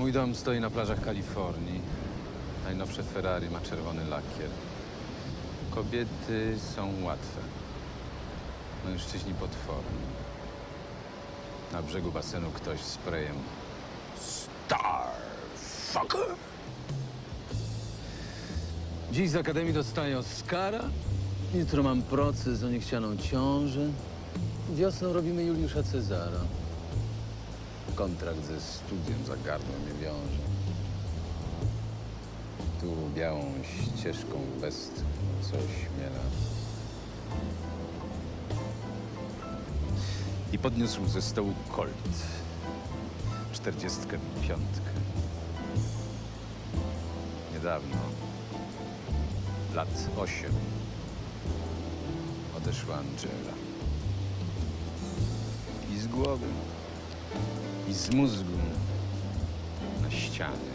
Mój dom stoi na plażach Kalifornii. Najnowsze Ferrari ma czerwony lakier. Kobiety są łatwe. Mężczyźni potworni. Na brzegu basenu ktoś sprayem Starfucker! Dziś z Akademii dostaję Oscara. Jutro mam proces o niechcianą ciążę. Wiosną robimy Juliusza Cezara. Kontrakt ze studiem za gardło mnie wiąże. Tu białą ścieżką bez co śmiela. I podniósł ze stołu Colt. Czterdziestkę piątkę. Niedawno, lat osiem, odeszła Angela. I z głowy, i z mózgu na ścianie.